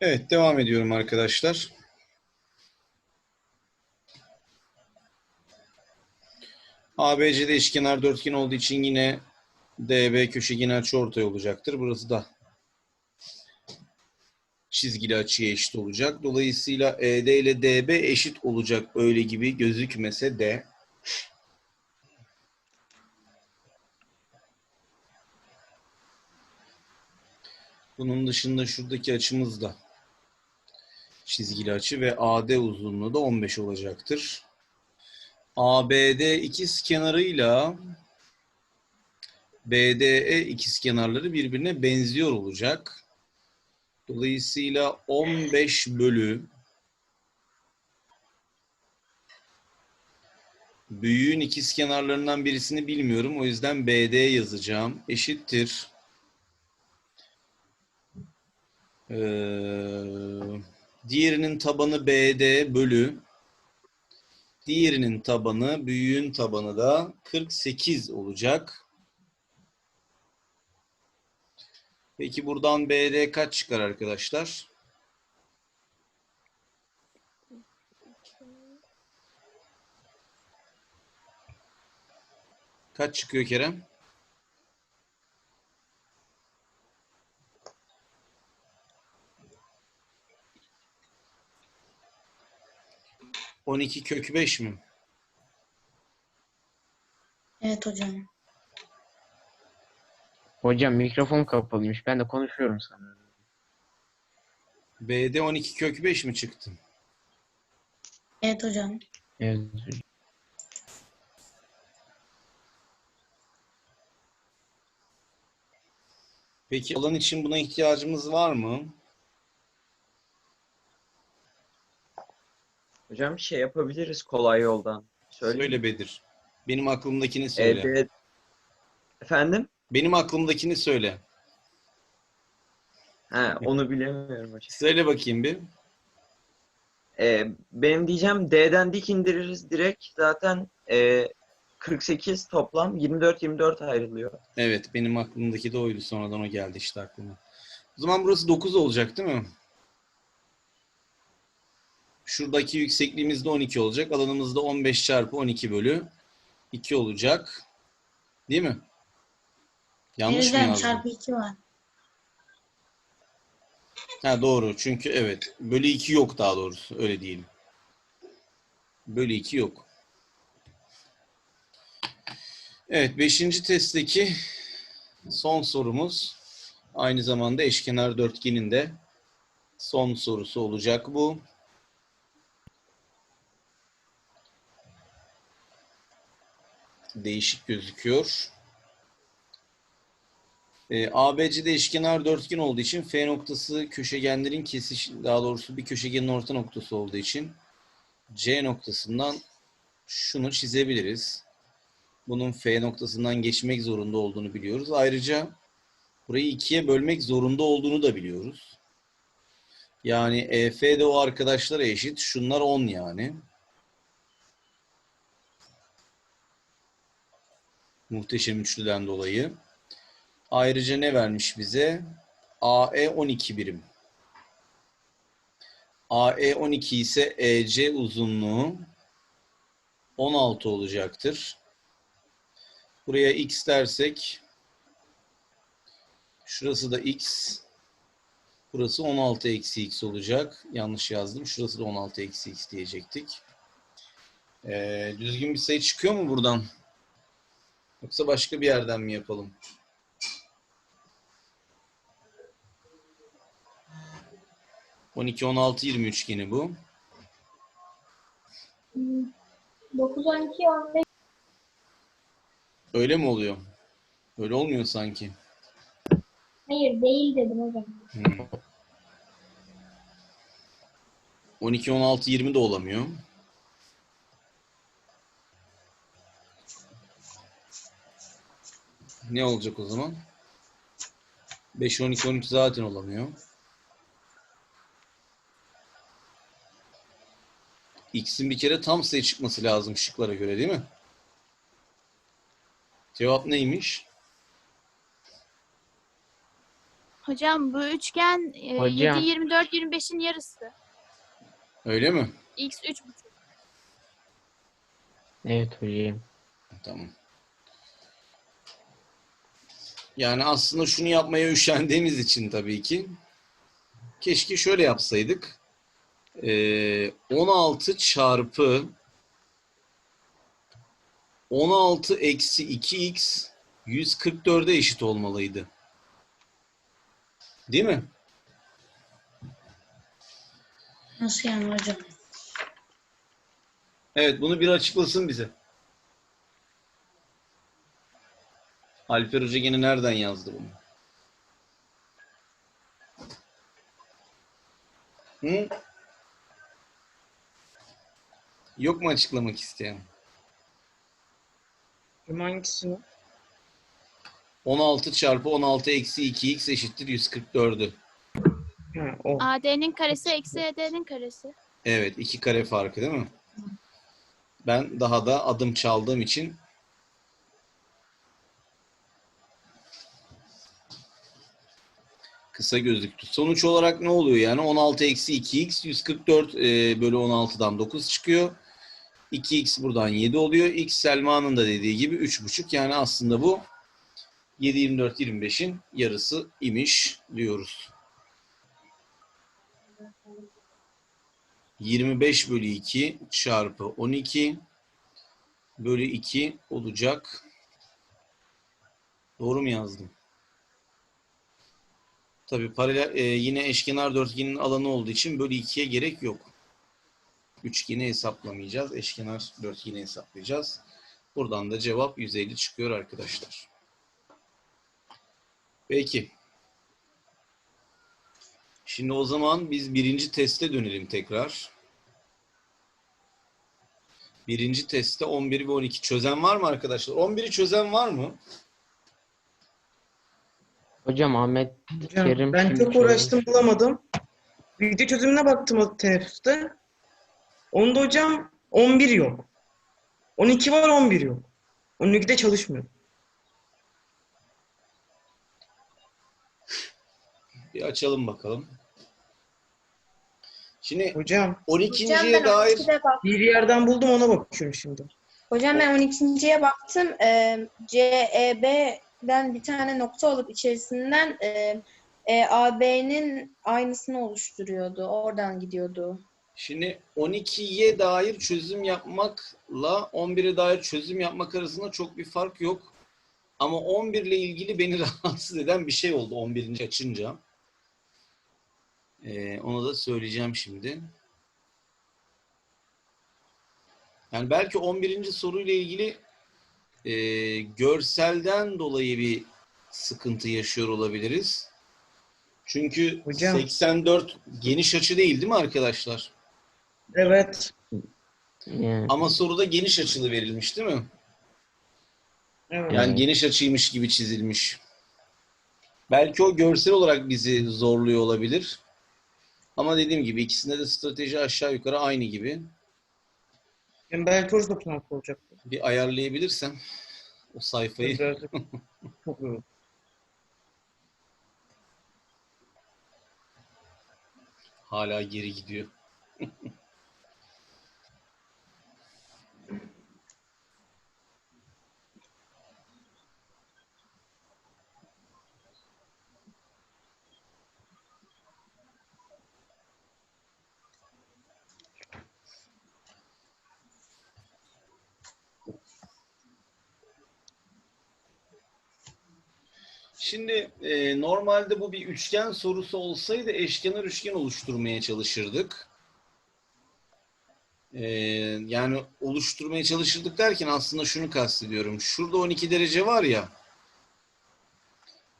Evet, devam ediyorum arkadaşlar. ABC'de eşkenar dörtgen olduğu için yine DB köşegen açıortay olacaktır. Burası da çizgili açıya eşit olacak. Dolayısıyla ED ile DB eşit olacak öyle gibi gözükmese de bunun dışında şuradaki açımız da çizgili açı ve AD uzunluğu da 15 olacaktır. ABD ikizkenarıyla BDE ikizkenarları birbirine benziyor olacak. Dolayısıyla 15 bölü büyüğün ikizkenarlarından birisini bilmiyorum. O yüzden BD yazacağım. Eşittir. Ee, diğerinin tabanı BD bölü diğerinin tabanı büyüğün tabanı da 48 olacak. Peki buradan BD kaç çıkar arkadaşlar? Kaç çıkıyor Kerem? On iki kök beş mi? Evet hocam. Hocam mikrofon kapalıymış. Ben de konuşuyorum sana. BD 12 kök 5 mi çıktı? Evet hocam. Evet. Peki alan için buna ihtiyacımız var mı? Hocam şey yapabiliriz kolay yoldan. Söyle. Söyle Bedir. Benim aklımdakini söyle. Evet. Efendim? Benim aklımdakini söyle. Ha, onu bilemiyorum hocam. Söyle bakayım bir. Ee, benim diyeceğim D'den dik indiririz direkt. Zaten e, 48 toplam 24-24 ayrılıyor. Evet, benim aklımdaki de oydu. Sonradan o geldi işte aklıma. O zaman burası 9 olacak değil mi? Şuradaki yüksekliğimiz de 12 olacak. Alanımız da 15 çarpı 12 bölü 2 olacak. Değil mi? Yanlış mı yazdım? çarpı 2 var. Ha doğru. Çünkü evet. Bölü 2 yok daha doğrusu. Öyle diyelim. Bölü 2 yok. Evet. Beşinci testteki son sorumuz. Aynı zamanda eşkenar dörtgenin de son sorusu olacak bu. Değişik gözüküyor. E, ABC'de eşkenar dörtgen olduğu için F noktası köşegenlerin kesiş, daha doğrusu bir köşegenin orta noktası olduğu için C noktasından şunu çizebiliriz. Bunun F noktasından geçmek zorunda olduğunu biliyoruz. Ayrıca burayı ikiye bölmek zorunda olduğunu da biliyoruz. Yani EF de o arkadaşlara eşit. Şunlar 10 yani. Muhteşem üçlüden dolayı. Ayrıca ne vermiş bize? AE 12 birim. AE 12 ise EC uzunluğu 16 olacaktır. Buraya x dersek şurası da x. Burası 16 eksi x olacak. Yanlış yazdım. Şurası da 16 eksi x diyecektik. Ee, düzgün bir sayı çıkıyor mu buradan? Yoksa başka bir yerden mi yapalım? 12, 16, 20 üçgeni bu. 9, 12, 15. Öyle mi oluyor? Öyle olmuyor sanki. Hayır değil dedim hocam. Hmm. 12, 16, 20 de olamıyor. Ne olacak o zaman? 5, 12, 13 zaten olamıyor. X'in bir kere tam sayı çıkması lazım şıklara göre değil mi? Cevap neymiş? Hocam bu üçgen e, Hocam. 7, 24, 25'in yarısı. Öyle mi? X 3,5. Evet hocam. Tamam. Yani aslında şunu yapmaya üşendiğimiz için tabii ki. Keşke şöyle yapsaydık. Ee, 16 çarpı 16 eksi 2x 144'e eşit olmalıydı. Değil mi? Nasıl yani hocam? Evet, bunu bir açıklasın bize. Alper Hoca gene nereden yazdı bunu? Hı? Yok mu açıklamak isteyen? Hocam hangisini? 16 çarpı 16 eksi 2x eşittir 144'ü. Ha, o. AD'nin karesi eksi ED'nin karesi. Evet, iki kare farkı değil mi? Ben daha da adım çaldığım için kısa gözüktü. Sonuç olarak ne oluyor yani? 16 eksi 2x 144 e, bölü 16'dan 9 çıkıyor. 2x buradan 7 oluyor. X Selma'nın da dediği gibi 3,5. Yani aslında bu 7, 24, 25'in yarısı imiş diyoruz. 25 bölü 2 çarpı 12 bölü 2 olacak. Doğru mu yazdım? Tabii paralel e, yine eşkenar dörtgenin alanı olduğu için bölü 2'ye gerek yok. Üçgeni hesaplamayacağız. Eşkenar dörtgeni hesaplayacağız. Buradan da cevap 150 çıkıyor arkadaşlar. Peki. Şimdi o zaman biz birinci teste dönelim tekrar. Birinci testte 11 ve 12 çözen var mı arkadaşlar? 11'i çözen var mı? Hocam Ahmet Hocam, Kerim ben çok uğraştım bulamadım. Video çözümüne baktım o teneffüste. Onda hocam 11 yok. 12 var 11 yok. 12'de çalışmıyor. Bir açalım bakalım. Şimdi Hocam 12.ye dair bak. bir yerden buldum ona bakıyorum şimdi. Hocam ben 12.ye baktım. Ee, CEB'den bir tane nokta alıp içerisinden e, e, AB'nin aynısını oluşturuyordu. Oradan gidiyordu. Şimdi 12'ye dair çözüm yapmakla 11'e dair çözüm yapmak arasında çok bir fark yok. Ama 11 ile ilgili beni rahatsız eden bir şey oldu 11. açınca. Ee, onu da söyleyeceğim şimdi. Yani belki 11. soruyla ilgili e, görselden dolayı bir sıkıntı yaşıyor olabiliriz. Çünkü Hocam. 84 geniş açı değil değil mi arkadaşlar? Evet. Yani, Ama soruda geniş açılı verilmiş değil mi? Evet. Yani geniş açıymış gibi çizilmiş. Belki o görsel olarak bizi zorluyor olabilir. Ama dediğim gibi ikisinde de strateji aşağı yukarı aynı gibi. Yani belki orası da farklı olacak. Bir ayarlayabilirsem o sayfayı. Birazcık çok iyi. Hala geri gidiyor. Şimdi e, normalde bu bir üçgen sorusu olsaydı eşkenar üçgen oluşturmaya çalışırdık. E, yani oluşturmaya çalışırdık derken aslında şunu kastediyorum. Şurada 12 derece var ya.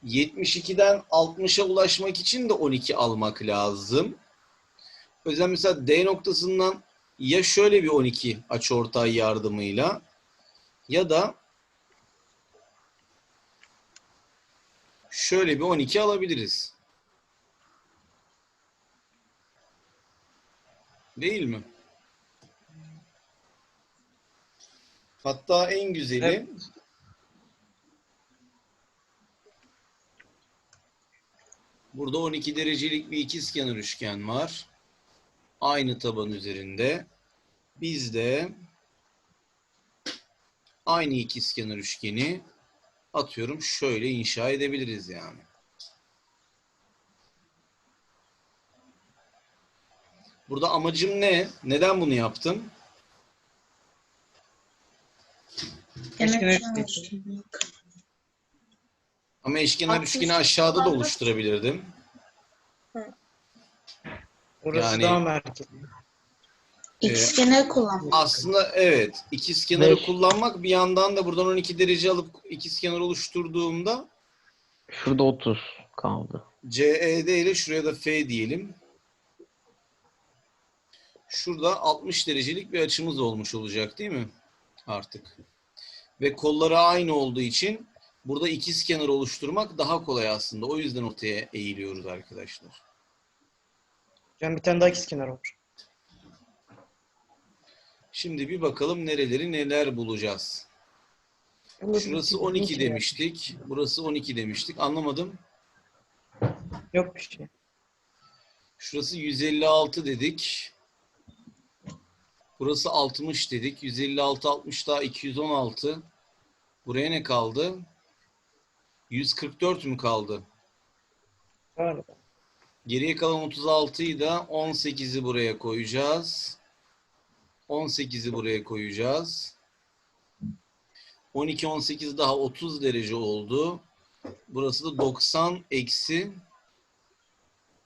72'den 60'a ulaşmak için de 12 almak lazım. O yüzden mesela D noktasından ya şöyle bir 12 açıortay yardımıyla ya da şöyle bir 12 alabiliriz. Değil mi? Hatta en güzeli Evet. Burada 12 derecelik bir ikizkenar üçgen var. Aynı taban üzerinde. Biz de aynı ikizkenar üçgeni atıyorum şöyle inşa edebiliriz yani. Burada amacım ne? Neden bunu yaptım? Ki Ama eşkenar 60 üçgeni aşağıda da oluşturabilirdim. Orası Yani- daha merkezli. İkizkenar kullanmak. Aslında evet. ikizkenarı Beş. kullanmak bir yandan da buradan 12 derece alıp ikizkenar oluşturduğumda Şurada 30 kaldı. CED ile şuraya da F diyelim. Şurada 60 derecelik bir açımız olmuş olacak değil mi? Artık. Ve kolları aynı olduğu için burada ikizkenar oluşturmak daha kolay aslında. O yüzden ortaya eğiliyoruz arkadaşlar. Hocam bir tane daha ikizkenar var. Şimdi bir bakalım nereleri neler bulacağız. Şurası 12 demiştik. Burası 12 demiştik. Anlamadım. Yok bir şey. Şurası 156 dedik. Burası 60 dedik. 156 60 daha 216. Buraya ne kaldı? 144 mü kaldı? Galiba. Geriye kalan 36'yı da 18'i buraya koyacağız. 18'i buraya koyacağız. 12 18 daha 30 derece oldu. Burası da 90 eksi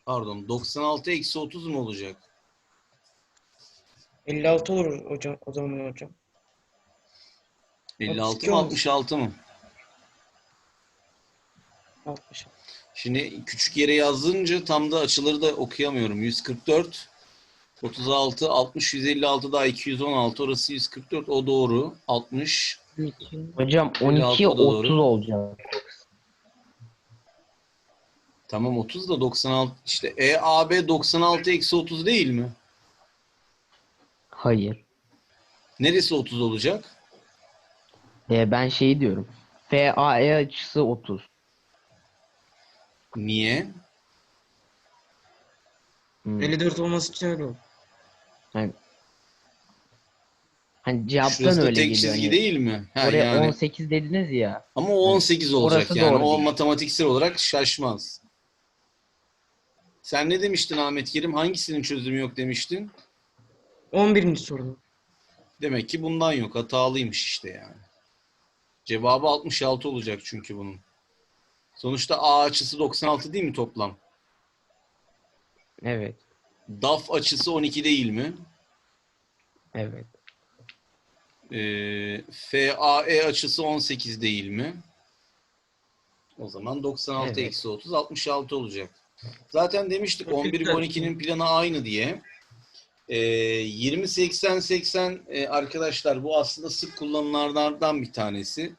pardon 96 eksi 30 mu olacak? 56 olur hocam o zaman hocam. 56 32 mı olmuş. 66 mı? 60. Şimdi küçük yere yazdırınca tam da açıları da okuyamıyorum. 144, 36, 60, 156 daha 216. Orası 144. O doğru. 60. Hocam 56 12 da doğru. 30 olacak. Tamam 30 da 96. İşte EAB 96 eksi 30 değil mi? Hayır. Neresi 30 olacak? Ee, ben şey diyorum. FAE açısı 30. Niye? Hmm. 54 olması için öyle oldu. Hani cevaptan Şurası da öyle tek geliyor. çizgi hani. değil mi? Ha, Oraya yani. 18 dediniz ya. Ama o 18 olacak Orası yani. doğru O değil. matematiksel olarak şaşmaz. Sen ne demiştin Ahmet Kerim? Hangisinin çözümü yok demiştin? 11. soru. Demek ki bundan yok. Hatalıymış işte yani. Cevabı 66 olacak çünkü bunun. Sonuçta A açısı 96 değil mi toplam? Evet. DAF açısı 12 değil mi? Evet. Ee, FAE açısı 18 değil mi? O zaman 96 Evet. eksi 30 66 olacak. Zaten demiştik 11 ve 12'nin planı aynı diye. Ee, 20 80 80 e, arkadaşlar bu aslında sık kullanılanlardan bir tanesi.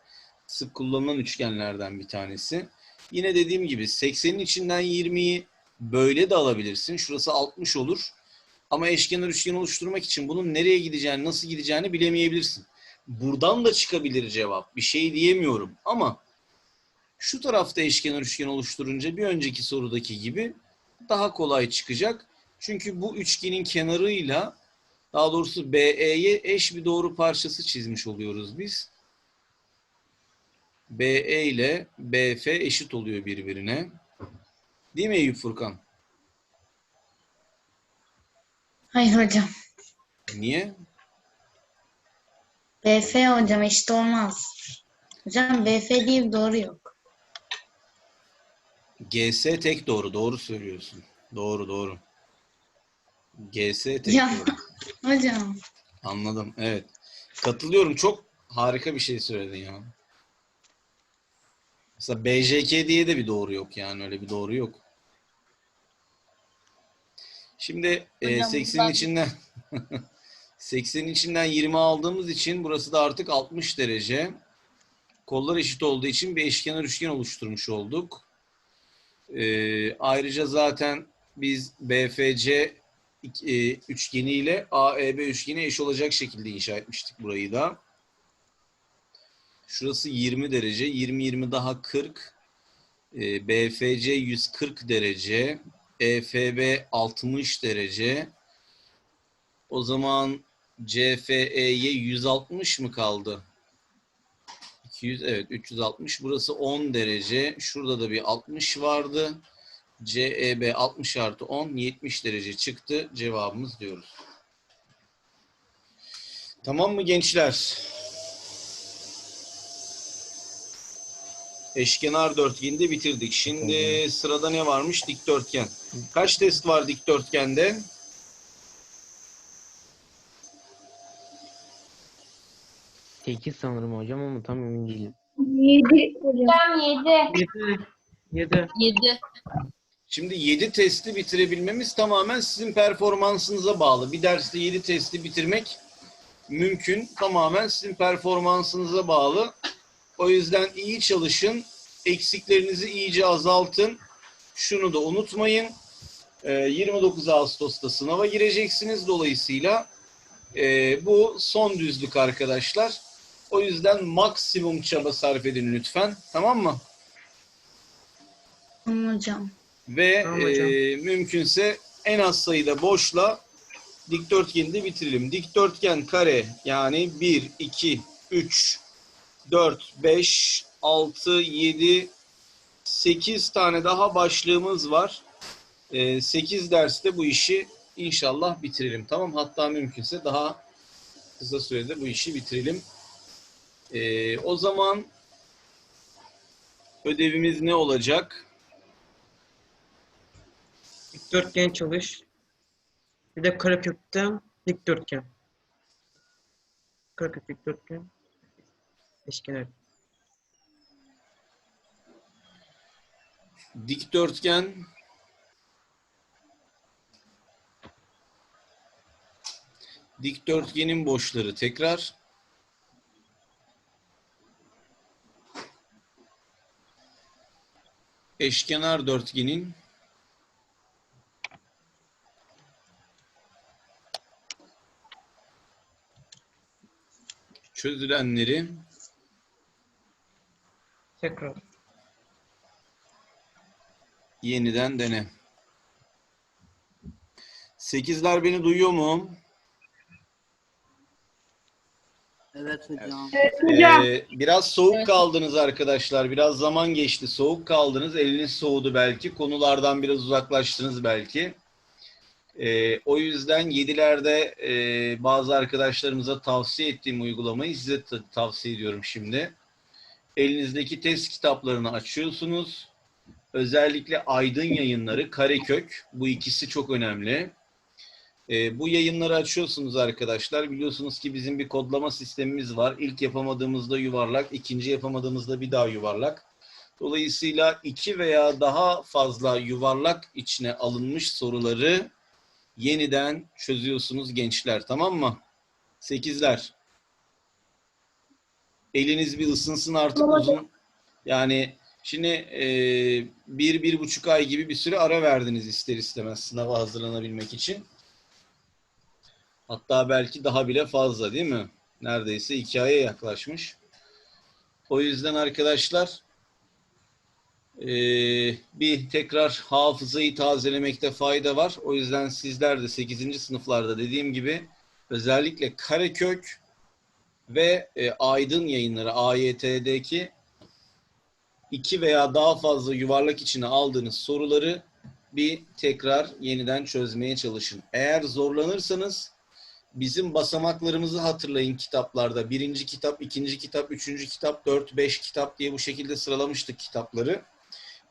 Sık kullanılan üçgenlerden bir tanesi. Yine dediğim gibi 80'in içinden 20'yi böyle de alabilirsin. Şurası 60 olur. Ama eşkenar üçgen oluşturmak için bunun nereye gideceğini, nasıl gideceğini bilemeyebilirsin. Buradan da çıkabilir cevap. Bir şey diyemiyorum ama şu tarafta eşkenar üçgen oluşturunca bir önceki sorudaki gibi daha kolay çıkacak. Çünkü bu üçgenin kenarıyla daha doğrusu BE'ye eş bir doğru parçası çizmiş oluyoruz biz. BE ile BF eşit oluyor birbirine. Değil mi Eyüp Furkan? Hayır hocam. Niye? BF hocam eşit olmaz. Hocam BF diye bir doğru yok. GS tek doğru. Doğru söylüyorsun. Doğru doğru. GS tek Ya. doğru. Hocam. Anladım. Evet. Katılıyorum. Çok harika bir şey söyledin ya. Mesela BJK diye de bir doğru yok yani. Öyle bir doğru yok. Şimdi e, Hocam 80'in buradan- içinden 80'in içinden 20 aldığımız için burası da artık 60 derece. Kollar eşit olduğu için bir eşkenar üçgen oluşturmuş olduk. E, ayrıca zaten biz BFC e, üçgeniyle AEB üçgeni eş olacak şekilde inşa etmiştik burayı da. Şurası 20 derece. 20 20 daha 40. e, BFC 140 derece, EFB 60 derece. O zaman CFE'ye 160 mı kaldı? 200 evet 360. Burası 10 derece. Şurada da bir 60 vardı. CEB 60 artı 10 70 derece çıktı. Cevabımız diyoruz. Tamam mı gençler? Eşkenar dörtgeni bitirdik. Şimdi sırada ne varmış? Dikdörtgen. Kaç test var dikdörtgende? Sekiz sanırım hocam ama tam emin değilim. 7 hocam 7. 7. 7. Şimdi 7 testi bitirebilmemiz tamamen sizin performansınıza bağlı. Bir derste 7 testi bitirmek mümkün. Tamamen sizin performansınıza bağlı. O yüzden iyi çalışın. Eksiklerinizi iyice azaltın. Şunu da unutmayın. Ee, 29 Ağustos'ta sınava gireceksiniz. Dolayısıyla e, bu son düzlük arkadaşlar. O yüzden maksimum çaba sarf edin lütfen. Tamam mı? Tamam hocam. Ve Tamam hocam. e, mümkünse en az sayıda boşla dikdörtgeni de bitirelim. Dikdörtgen kare yani 1, 2, 3, 4, 5, 6, 7, 8 tane daha başlığımız var. 8 derste bu işi inşallah bitirelim. Tamam hatta mümkünse daha kısa sürede bu işi bitirelim. E, o zaman ödevimiz ne olacak? Dikdörtgen çalış. Bir de karekökten dikdörtgen. Karekök dikdörtgen. Eşkenar. Dikdörtgen. Dikdörtgenin boşları tekrar. Eşkenar dörtgenin çözülenleri Tekrar. yeniden dene. Sekizler beni duyuyor mu? Evet hocam. Ee, biraz soğuk kaldınız arkadaşlar. Biraz zaman geçti. Soğuk kaldınız. Eliniz soğudu belki. Konulardan biraz uzaklaştınız belki. Ee, o yüzden yedilerde e, bazı arkadaşlarımıza tavsiye ettiğim uygulamayı size tavsiye ediyorum şimdi. Elinizdeki test kitaplarını açıyorsunuz. Özellikle Aydın Yayınları, Karekök. Bu ikisi çok önemli. E, bu yayınları açıyorsunuz arkadaşlar. Biliyorsunuz ki bizim bir kodlama sistemimiz var. İlk yapamadığımızda yuvarlak, ikinci yapamadığımızda bir daha yuvarlak. Dolayısıyla iki veya daha fazla yuvarlak içine alınmış soruları yeniden çözüyorsunuz gençler. Tamam mı? Sekizler. Eliniz bir ısınsın artık hocam. uzun. Yani şimdi e, bir, bir buçuk ay gibi bir süre ara verdiniz ister istemez sınava hazırlanabilmek için. Hatta belki daha bile fazla değil mi? Neredeyse iki aya yaklaşmış. O yüzden arkadaşlar eee, bir tekrar hafızayı tazelemekte fayda var. O yüzden sizler de 8. sınıflarda dediğim gibi özellikle Karekök ve e, Aydın yayınları AYT'deki iki veya daha fazla yuvarlak içine aldığınız soruları bir tekrar yeniden çözmeye çalışın. Eğer zorlanırsanız bizim basamaklarımızı hatırlayın kitaplarda. Birinci kitap, ikinci kitap, üçüncü kitap, dört, beş kitap diye bu şekilde sıralamıştık kitapları.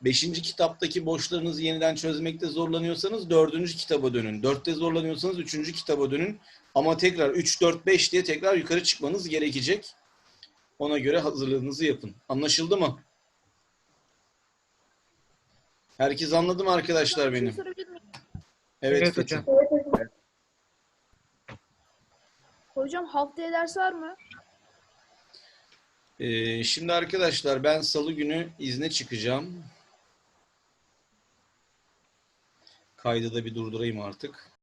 Beşinci kitaptaki boşlarınızı yeniden çözmekte zorlanıyorsanız dördüncü kitaba dönün. Dörtte zorlanıyorsanız üçüncü kitaba dönün. Ama tekrar üç, dört, beş diye tekrar yukarı çıkmanız gerekecek. Ona göre hazırlığınızı yapın. Anlaşıldı mı? Herkes anladı mı arkadaşlar şey benim? miyim? Evet, Evet hocam. Evet hocam. Hocam haftaya ders var mı? Ee, şimdi arkadaşlar ben salı günü izne çıkacağım. Kaydı da bir durdurayım artık.